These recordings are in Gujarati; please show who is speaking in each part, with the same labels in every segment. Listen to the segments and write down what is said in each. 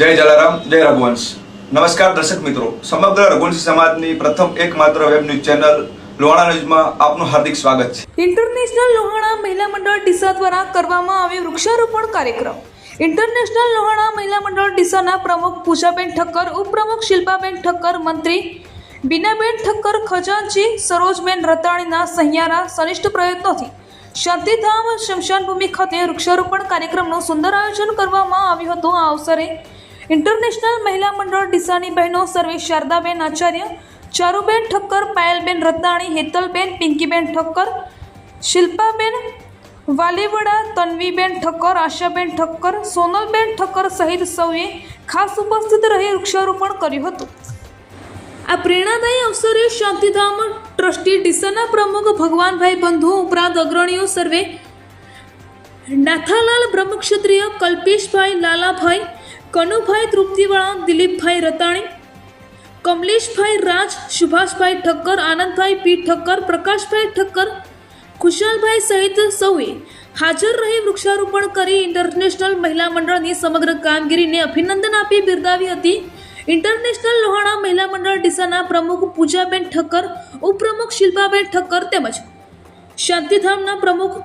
Speaker 1: જય જલારામ, જય રઘુવંશ. નમસ્કાર દર્શક મિત્રો. સમગ્ર રઘુવંશી સમાજની પ્રથમ એકમાત્ર વેબ ન્યૂઝ ચેનલ લોહાણા ન્યૂઝમાં આપનું હાર્દિક સ્વાગત છે.
Speaker 2: ઇન્ટરનેશનલ લોહાણા મહિલા મંડળ ડીસા દ્વારા કરવામાં આવ્યો વૃક્ષારોપણ કાર્યક્રમ. ઇન્ટરનેશનલ લોહાણા મહિલા મંડળ ડીસાના પ્રમુખ પૂજાબેન ઠક્કર, ઉપપ્રમુખ શિલ્પાબેન ઠક્કર, મંત્રી બીનાબેન ઠક્કર ખજાનજી સરોજબેન રતાણીના સહિયારા સનિષ્ઠ પ્રયત્નોથી શાંતિધામ શમશાન ભૂમિ ખાતે વૃક્ષારોપણ કાર્યક્રમનું સુંદર આયોજન કરવામાં આવ્યું હતું. આ અવસરે ઇન્ટરનેશનલ મહિલા મંડળ ડીસાની બહેનો સર્વે શારદાબેન આચાર્ય, ચારુબેન ઠક્કર, પાયલબેન રત્નાણી, હેતલબેન, પિંકીબેન ઠક્કર, શિલ્પાબેન વાલીવડા, તન્વીબેન ઠક્કર, આશાબેન ઠક્કર, સોનલબેન ઠક્કર સહિત સૌએ ખાસ ઉપસ્થિત રહી વૃક્ષારોપણ કર્યું હતું. આ પ્રેરણાદાયી અવસરે શાંતિધામ ટ્રસ્ટી ડીસાના પ્રમુખ ભગવાનભાઈ બંધુ ઉપરાંત અગ્રણીઓ સર્વે નાથાલાલ બ્રહ્મક્ષત્રિય કલ્પેશભાઈ લાલાભાઈ કનુભાઈ તૃપ્તિવાળા, દિલીપભાઈ રતાણી, કમલેશભાઈ રાજ, સુભાષભાઈ ઠક્કર, આનંદભાઈ પી ઠક્કર, પ્રકાશભાઈ ઠક્કર, ખુશાલભાઈ સહિત સૌએ હાજર રહી વૃક્ષારોપણ કરી ઇન્ટરનેશનલ મહિલા મંડળની સમગ્ર કામગીરીને અભિનંદન આપી બિરદાવી હતી. ઇન્ટરનેશનલ લોહાણા મહિલા મંડળ ડીસાના પ્રમુખ પૂજાબેન ઠક્કર, ઉપપ્રમુખ શિલ્પાબેન ઠક્કર તેમજ શાંતિધામના પ્રમુખ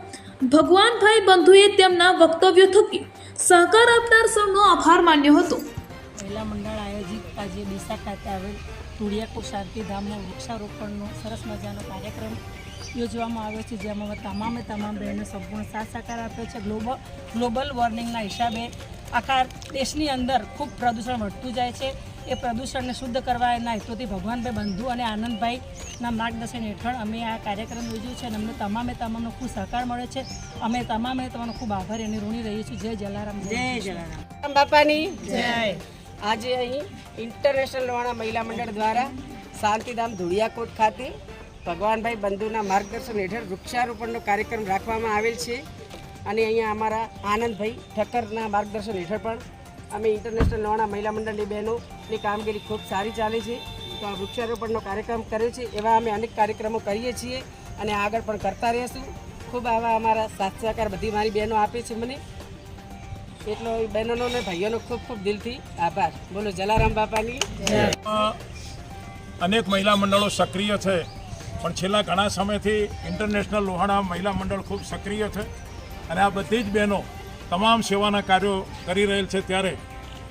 Speaker 2: ભગવાનભાઈ બંધુએ તેમના વક્તવ્યો થકી સહકાર આપનાર સૌનો આભાર માન્યો હતો.
Speaker 3: મહિલા મંડળ આયોજિત આજે ડીસા ખાતે આવેલ તુળિયાકો શાંતિધામના વૃક્ષારોપણનો સરસ મજાનો કાર્યક્રમ યોજવામાં આવ્યો છે, જેમાં તમામે તમામ બહેનો સંપૂર્ણ સાથ સહકાર આપ્યો છે. ગ્લોબલ ગ્લોબલ વોર્મિંગના હિસાબે આખા દેશની અંદર ખૂબ પ્રદૂષણ વધતું જાય છે. એ પ્રદૂષણને શુદ્ધ કરવા એના હેતુથી ભગવાનભાઈ બંધુ અને આનંદભાઈના માર્ગદર્શન હેઠળ અમે આ કાર્યક્રમ યોજ્યું છે અને અમને તમામે તમામનો ખૂબ સહકાર મળે છે. અમે તમામે તમારો ખૂબ આભાર અને ઋણી રહીએ છીએ. જય જલારામ. જય જલારામ.
Speaker 4: રામ બાપાની. જય. આજે અહીં ઇન્ટરનેશનલ લોહાણા મહિલા મંડળ દ્વારા શાંતિધામ ધુળિયાકોટ ખાતે ભગવાનભાઈ બંધુના માર્ગદર્શન હેઠળ વૃક્ષારોપણનો કાર્યક્રમ રાખવામાં આવેલ છે. અને અહીંયા અમારા આનંદભાઈ ઠક્કરના માર્ગદર્શન હેઠળ પણ અમે ઇન્ટરનેશનલ લોહાણા મહિલા મંડળની બહેનોની કામગીરી ખૂબ સારી ચાલે છે. તો આ વૃક્ષારોપણનો કાર્યક્રમ કર્યો છે. એવા અમે અનેક કાર્યક્રમો કરીએ છીએ અને આગળ પણ કરતા રહીશું. ખૂબ આવા અમારા સાથ સહકાર બધી મારી બહેનો આપે છે મને. એટલો બહેનોનો અને ભાઈઓનો ખૂબ ખૂબ દિલથી આભાર. બોલો, જલારામ બાપાની
Speaker 5: અનેક મહિલા મંડળો સક્રિય છે. પણ છેલ્લા ઘણા સમયથી ઇન્ટરનેશનલ લોહાણા મહિલા મંડળ ખૂબ સક્રિય છે. અને આ બધી જ બહેનો તમામ સેવાના કાર્યો કરી રહેલ છે ત્યારે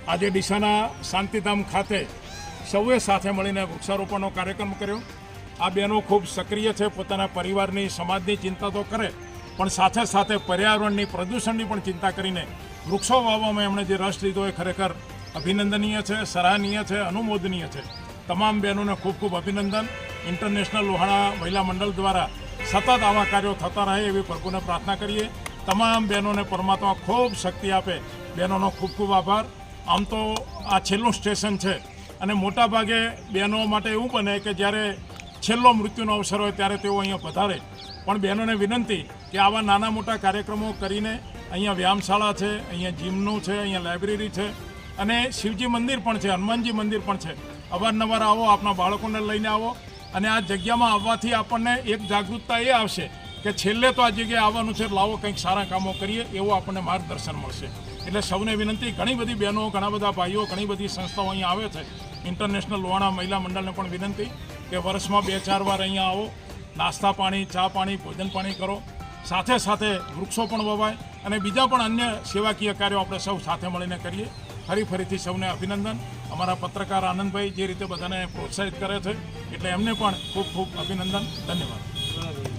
Speaker 5: આજે ડીસાના શાંતિધામ ખાતે સૌએ સાથે મળીને વૃક્ષારોપણનો કાર્યક્રમ કર્યો. આ બહેનો ખૂબ સક્રિય છે, પોતાના પરિવારની, સમાજની ચિંતા તો કરે, પણ સાથે સાથે પર્યાવરણની, પ્રદૂષણની પણ ચિંતા કરીને વૃક્ષો વાવવામાં એમણે જે રસ લીધો એ ખરેખર અભિનંદનીય છે, સરાહનીય છે, અનુમોદનીય છે. તમામ બહેનોને ખૂબ ખૂબ અભિનંદન. ઇન્ટરનેશનલ લોહાણા મહિલા મંડળ દ્વારા સતત આવા કાર્યો થતા રહે એવી પ્રભુને પ્રાર્થના કરીએ. તમામ બહેનોને પરમાત્મા ખૂબ શક્તિ આપે. બહેનોનો ખૂબ ખૂબ આભાર. આમ તો આ છેલ્લું સ્ટેશન છે. અને મોટા ભાગે બહેનો માટે એવું બને કે જ્યારે છેલ્લો મૃત્યુનો અવસર હોય ત્યારે તેઓ અહીંયા પધારે. પણ બહેનોને વિનંતી કે આવા નાના મોટા કાર્યક્રમો કરીને અહીંયા વ્યાયામશાળા છે, અહીંયા જીમનું છે, અહીંયા લાઇબ્રેરી છે અને શિવજી મંદિર પણ છે, હનુમાનજી મંદિર પણ છે. અવારનવાર આવો આપણા બાળકોને લઈને આવો અને આ જગ્યામાં આવવાથી આપણને એક જાગૃતતા એ આવશે કે છેલ્લે તો આ જગ્યાએ આવવાનું છે, લાવો કંઈક સારા કામો કરીએ, એવું આપણને માર્ગદર્શન મળશે. એટલે સૌને વિનંતી, ઘણી બધી બહેનો, ઘણા બધા ભાઈઓ, ઘણી બધી સંસ્થાઓ અહીંયા આવે છે. ઇન્ટરનેશનલ લોહાણા મહિલા મંડળને પણ વિનંતી કે વર્ષમાં બે, ચાર વાર અહીંયા આવો, નાસ્તા પાણી, ચા પાણી, ભોજન પાણી કરો. સાથે સાથે વૃક્ષો પણ વવાય અને બીજા પણ અન્ય સેવાકીય કાર્યો આપણે સૌ સાથે મળીને કરીએ. ફરી ફરીથી સૌને અભિનંદન. અમારા પત્રકાર આનંદભાઈ જે રીતે બધાને પ્રોત્સાહિત કરે છે, એટલે એમને પણ ખૂબ ખૂબ અભિનંદન. ધન્યવાદ.